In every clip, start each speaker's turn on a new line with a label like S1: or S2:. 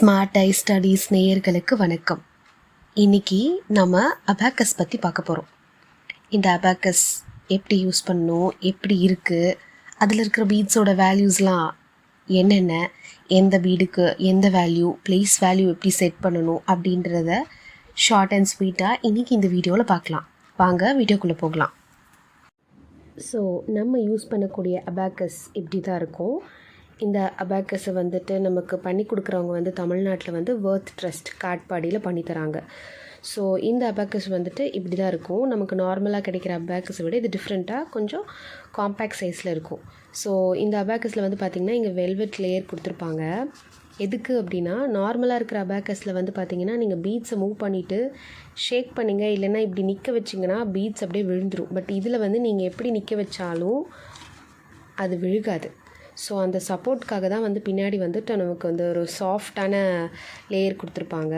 S1: Smart ஐ studies நேயர்களுக்கு வணக்கம். இன்னைக்கு நம்ம அபாக்கஸ் பற்றி பார்க்க போகிறோம் இந்த அபாக்கஸ் எப்படி யூஸ் பண்ணணும் எப்படி இருக்குது அதில் இருக்கிற பீட்ஸோட வேல்யூஸ்லாம் என்னென்ன எந்த பீடுக்கு எந்த வேல்யூ ப்ளேஸ் வேல்யூ எப்படி செட் பண்ணணும் அப்படின்றத ஷார்ட் அண்ட் ஸ்வீட்டாக இன்றைக்கி இந்த வீடியோவில் பார்க்கலாம். வாங்க வீடியோக்குள்ளே போகலாம். ஸோ நம்ம யூஸ் பண்ணக்கூடிய அபாக்கஸ் இப்படி தான் இருக்கும்? இந்த அபாக்கஸை வந்துட்டு நமக்கு பண்ணி கொடுக்குறவங்க வந்து தமிழ்நாட்டில் வந்து வேர்த் ட்ரஸ்ட் காட்பாடியில் பண்ணி தராங்க. ஸோ இந்த அபாக்கஸ் வந்துட்டு இப்படி தான் இருக்கும். நமக்கு நார்மலாக கிடைக்கிற அபாக்கஸை விட இது டிஃப்ரெண்ட்டாக கொஞ்சம் காம்பேக்ட் சைஸில் இருக்கும். ஸோ இந்த அபாக்கஸில் வந்து பார்த்திங்கன்னா இங்கே வெல்வெட் லேயர் கொடுத்துருப்பாங்க. எதுக்கு அப்படின்னா நார்மலாக இருக்கிற அபாக்கஸில் வந்து பார்த்தீங்கன்னா நீங்கள் பீட்ஸை மூவ் பண்ணிவிட்டு ஷேக் பண்ணிங்க. இல்லைன்னா இப்படி நிற்க வச்சிங்கன்னா பீட்ஸ் அப்படியே விழுந்துடும் பட் இதில் வந்து நீங்கள் எப்படி நிற்க வச்சாலும் அது விழுகாது. ஸோ அந்த சப்போர்ட்காக தான் வந்து பின்னாடி வந்துட்டு நமக்கு வந்து ஒரு சாஃப்டான லேயர் கொடுத்துருப்பாங்க.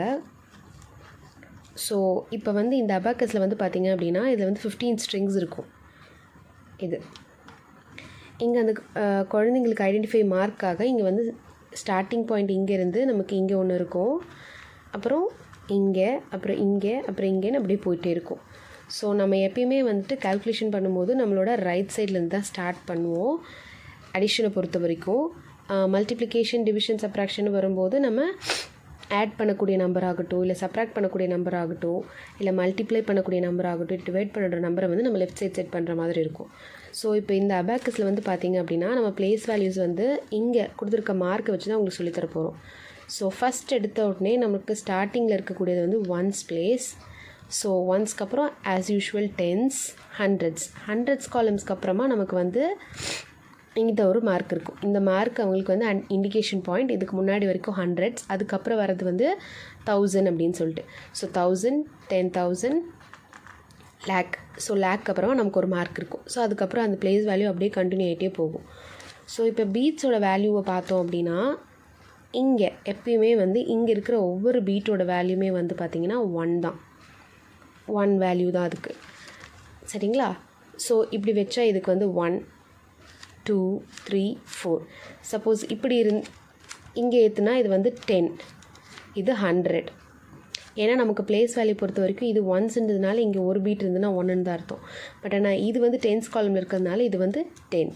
S1: ஸோ இப்போ வந்து இந்த அபாக்கஸில் வந்து பார்த்திங்க அப்படின்னா இதில் வந்து ஃபிஃப்டீன் ஸ்ட்ரிங்ஸ் இருக்கும். இது. இங்கே அந்த குழந்தைங்களுக்கு ஐடென்டிஃபை மார்க்காக இங்கே வந்து ஸ்டார்டிங் பாயிண்ட் இங்கேருந்து நமக்கு இங்கே ஒன்று இருக்கும். அப்புறம் இங்கே அப்புறம் இங்கே அப்புறம் இங்கேன்னு அப்படியே போயிட்டே இருக்கும். ஸோ நம்ம எப்பயுமே வந்துட்டு கால்குலேஷன் பண்ணும்போது நம்மளோட ரைட் சைட்லேருந்து தான் ஸ்டார்ட் பண்ணுவோம். அடிஷனை பொறுத்த வரைக்கும் மல்டிப்ளிகேஷன் டிவிஷன் சப்ராக்ஷன் வரும்போது நம்ம ஆட் பண்ணக்கூடிய நம்பர் ஆகட்டும் இல்லை சப்ராக்ட் பண்ணக்கூடிய நம்பர் ஆகட்டும் இல்லை மல்டிப்ளை பண்ணக்கூடிய நம்பர் ஆகட்டும் டிவைட் பண்ணுற நம்பரை வந்து நம்ம லெஃப்ட் சைட் செட் பண்ணுற மாதிரி இருக்கும். ஸோ இப்போ இந்த அபேக்கஸில் வந்து பார்த்திங்க அப்படின்னா நம்ம பிளேஸ் வேல்யூஸ் வந்து இங்கே கொடுத்துருக்க மார்க்கை வச்சு தான் உங்களுக்கு சொல்லித்தர போகிறோம் ஸோ ஃபஸ்ட் எடுத்த உடனே நமக்கு ஸ்டார்டிங்கில் இருக்கக்கூடியது வந்து ஒன்ஸ் பிளேஸ் ஸோ ஒன்ஸ்க்கு அப்புறம் as usual tens hundreds hundreds காலம்ஸ்க்கு அப்புறமா நமக்கு வந்து இந்த ஒரு மார்க் இருக்கும். இந்த மார்க் அவங்களுக்கு வந்து அன் இண்டிகேஷன் பாயிண்ட் இதுக்கு முன்னாடி வரைக்கும் ஹண்ட்ரட்ஸ் அதுக்கப்புறம் வர்றது வந்து தௌசண்ட் அப்படின்னு சொல்லிட்டு. So thousand ten thousand lakh so lakh அப்புறமா நமக்கு ஒரு மார்க் இருக்கும். ஸோ அதுக்கப்புறம் அந்த பிளேஸ் வேல்யூ அப்படியே கண்டினியூ ஆகிட்டே போகும். ஸோ இப்போ பீட்ஸோட வேல்யூவை பார்த்தோம் அப்படின்னா இங்கே எப்பயுமே வந்து இங்கே இருக்கிற ஒவ்வொரு பீட்டோட வேல்யூமே வந்து பார்த்திங்கன்னா ஒன் தான். ஒன் வேல்யூ தான் அதுக்கு. சரிங்களா? ஸோ இப்படி வச்சா இதுக்கு வந்து one two three four suppose இப்படி இருந் இங்கே ஏற்றுனா இது வந்து டென் இது ஹண்ட்ரட் ஏன்னா நமக்கு பிளேஸ் வேல்யூ பொறுத்த வரைக்கும் இது ஒன்ஸ்ன்றதுனால இங்கே ஒரு பீட் இருந்ததுன்னா ஒன்றுன்னு தான் அர்த்தம். பட் ஆனால் இது வந்து டென்ஸ் காலம் இருக்கிறதுனால இது வந்து டென்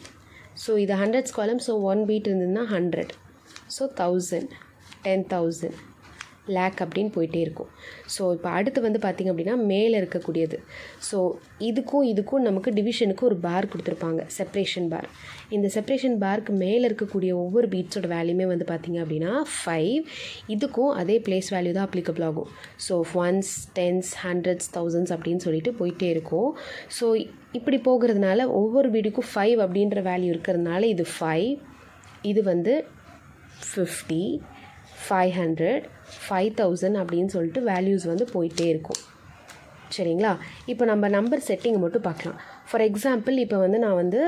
S1: ஸோ இது hundreds column so one bead இருந்ததுன்னா hundred so thousand ten thousand lakh அப்படின்னு போயிட்டே இருக்கும். ஸோ இப்போ அடுத்து வந்து பார்த்திங்க அப்படின்னா மேலே இருக்கக்கூடியது. ஸோ இதுக்கும் இதுக்கும் நமக்கு டிவிஷனுக்கு ஒரு பார் கொடுத்துருப்பாங்க. செப்ரேஷன் பார் இந்த செப்ரேஷன் பார்க்கு மேலே இருக்கக்கூடிய ஒவ்வொரு பீட்ஸோட வேல்யூமே வந்து பார்த்திங்க அப்படின்னா ஃபைவ் இதுக்கும் அதே பிளேஸ் வேல்யூ தான் அப்ளிகபிள் ஆகும். So ones tens hundreds thousands அப்படின்னு சொல்லிட்டு போயிட்டே இருக்கும். ஸோ இப்படி போகிறதுனால ஒவ்வொரு பீடுக்கும் ஃபைவ் அப்படின்ற வேல்யூ இருக்கிறதுனால இது ஃபைவ் இது வந்து fifty five hundred five thousand அப்படின்னு சொல்லிட்டு வேல்யூஸ் வந்து போயிட்டே இருக்கும். சரிங்களா? இப்போ நம்ம நம்பர் செட்டிங்கை மட்டும் பார்க்கலாம். ஃபார் எக்ஸாம்பிள் இப்போ வந்து நான் வந்து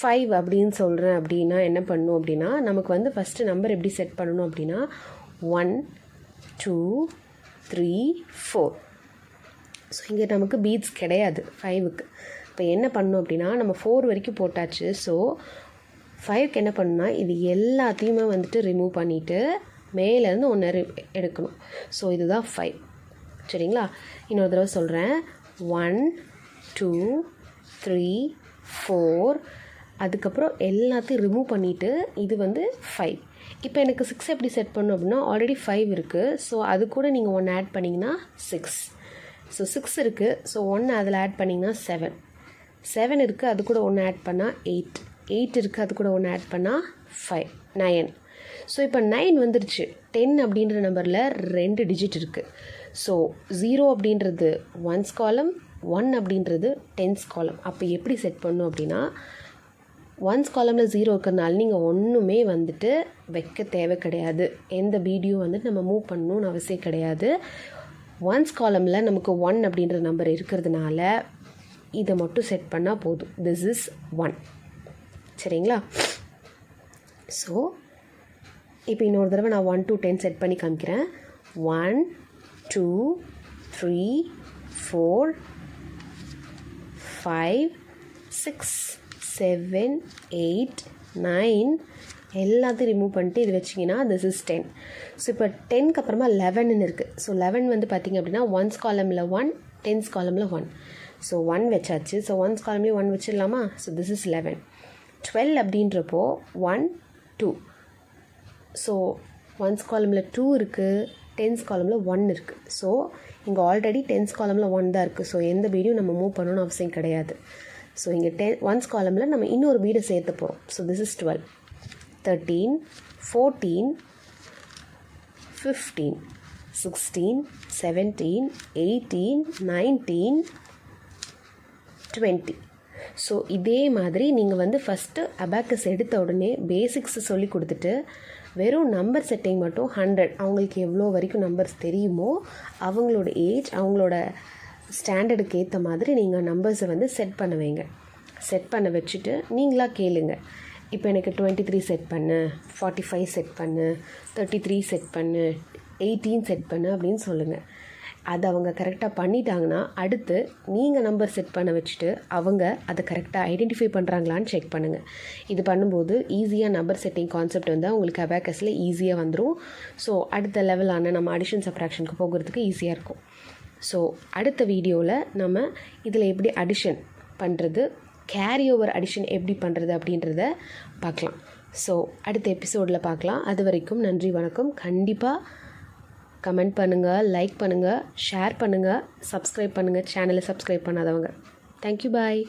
S1: ஃபைவ் அப்படின்னு சொல்கிறேன் அப்படின்னா என்ன பண்ணும் அப்படின்னா நமக்கு வந்து ஃபஸ்ட்டு நம்பர் எப்படி செட் பண்ணணும் அப்படின்னா one two three four so இங்கே நமக்கு பீட்ஸ் கிடையாது ஃபைவுக்கு இப்போ என்ன பண்ணோம் அப்படின்னா நம்ம ஃபோர் வரைக்கும் போட்டாச்சு. ஸோ ஃபைவ்க்கு என்ன பண்ணணும்னா இது எல்லாத்தையுமே வந்துட்டு ரிமூவ் பண்ணிவிட்டு மேலேருந்து ஒன்று எடுக்கணும். ஸோ இதுதான் ஃபைவ் சரிங்களா? இன்னொரு தடவை சொல்கிறேன் ஒன் டூ த்ரீ ஃபோர் அதுக்கப்புறம் எல்லாத்தையும் ரிமூவ் பண்ணிவிட்டு இது வந்து ஃபைவ் இப்போ எனக்கு சிக்ஸ் எப்படி செட் பண்ணணும் அப்படின்னா ஆல்ரெடி ஃபைவ் இருக்குது ஸோ அது கூட நீங்கள் ஒன்று ஆட் பண்ணிங்கன்னா சிக்ஸ் ஸோ சிக்ஸ் இருக்குது ஸோ ஒன்று அதில் ஆட் பண்ணிங்கன்னா செவன் செவன் இருக்குது அது கூட ஒன்று ஆட் பண்ணால் எயிட் எயிட் இருக்குது அது கூட ஒன்று ஆட் பண்ணால் ஃபைவ் நயன் ஸோ இப்போ நைன் வந்துருச்சு. டென் அப்படின்ற நம்பரில் ரெண்டு டிஜிட் இருக்குது ஸோ ஜீரோ அப்படின்றது ஒன்ஸ் காலம் ஒன் அப்படின்றது டென்ஸ் காலம் அப்போ எப்படி செட் பண்ணும் அப்படின்னா ஒன்ஸ் காலமில் ஜீரோ இருக்கிறனால நீங்கள் ஒன்றுமே வந்துட்டு வைக்க தேவை கிடையாது. எந்த வீடியோ வந்துட்டு நம்ம மூவ் பண்ணணும்னு அவசியம் கிடையாது. ஒன்ஸ் காலமில் நமக்கு ஒன் அப்படின்ற நம்பர் இருக்கிறதுனால இதை மட்டும் செட் பண்ணால் போதும். திஸ் இஸ் ஒன் சரிங்களா? ஸோ இப்போ இன்னொரு தடவை நான் ஒன் டூ டென் செட் பண்ணி காமிக்கிறேன். One two three four five six seven eight nine எல்லாத்தையும் ரிமூவ் பண்ணிட்டு இது வச்சிங்கன்னா திஸ் இஸ் டென் ஸோ இப்போ டென்க்கு அப்புறமா லெவன்னு இருக்குது ஸோ லெவன் வந்து பார்த்திங்க அப்படின்னா ஒன்ஸ் காலமில் ஒன் டென்ஸ் காலமில் ஒன் ஸோ ஒன் வச்சாச்சு. ஸோ ஒன்ஸ் காலம்லேயும் one வச்சிடலாமா? So this is eleven twelve அப்படின்றப்போ ஒன் டூ ஸோ ஒன்ஸ் காலமில் டூ இருக்குது டென்ஸ் காலமில் ஒன் இருக்குது ஸோ இங்கே ஆல்ரெடி டென்ஸ் காலமில் ஒன் தான் இருக்குது ஸோ எந்த பீடியும் நம்ம மூவ் பண்ணணும்னு அவசியம் கிடையாது. ஸோ இங்கே டென் ஒன்ஸ் காலமில் நம்ம இன்னொரு பீடை சேர்த்து போகிறோம் so this is twelve thirteen fourteen fifteen sixteen seventeen eighteen nineteen twenty so இதே மாதிரி நீங்கள் வந்து ஃபஸ்ட்டு அபாக்கஸ் எடுத்த உடனே பேசிக்ஸ் சொல்லி கொடுத்துட்டு வெறும் நம்பர் செட்டிங் மட்டும் ஹண்ட்ரட் அவங்களுக்கு எவ்வளோ வரைக்கும் நம்பர்ஸ் தெரியுமோ அவங்களோட ஏஜ் அவங்களோட ஸ்டாண்டர்டுக்கு ஏற்ற மாதிரி நீங்கள் நம்பர்ஸை வந்து செட் பண்ண வைங்க. செட் பண்ண வச்சுட்டு நீங்களாக கேளுங்க. இப்போ எனக்கு டுவெண்ட்டி த்ரீ செட் பண்ணு ஃபார்ட்டி ஃபைவ் செட் பண்ணு தேர்ட்டி த்ரீ செட் பண்ணு எயிட்டீன் செட் பண்ணு அப்படின்னு சொல்லுங்கள் அதை அவங்க கரெக்டாக பண்ணிட்டாங்கன்னா அடுத்து நீங்கள் நம்பர் செட் பண்ண வச்சுட்டு அவங்க அதை கரெக்டாக ஐடென்டிஃபை பண்ணுறாங்களான்னு செக் பண்ணுங்கள் இது பண்ணும்போது ஈஸியாக நம்பர் செட்டிங் கான்செப்ட் வந்து உங்களுக்கு அபேக்கஸில் ஈஸியாக வந்துடும் ஸோ அடுத்த லெவலான நம்ம அடிஷன் சப்ராக்ஷனுக்கு போகிறதுக்கு ஈஸியாக இருக்கும். ஸோ அடுத்த வீடியோவில் நம்ம இதில் எப்படி அடிஷன் பண்ணுறது கேரி ஓவர் அடிஷன் எப்படி பண்ணுறது அப்படின்றத பார்க்கலாம். ஸோ அடுத்த எபிசோடில் பார்க்கலாம். அது வரைக்கும் நன்றி வணக்கம். கண்டிப்பாக கமெண்ட் பண்ணுங்கள் லைக் பண்ணுங்கள் ஷேர் பண்ணுங்கள் சப்ஸ்கிரைப் பண்ணுங்கள் சேனலை சப்ஸ்கிரைப் பண்ணாதவங்க. Thank you bye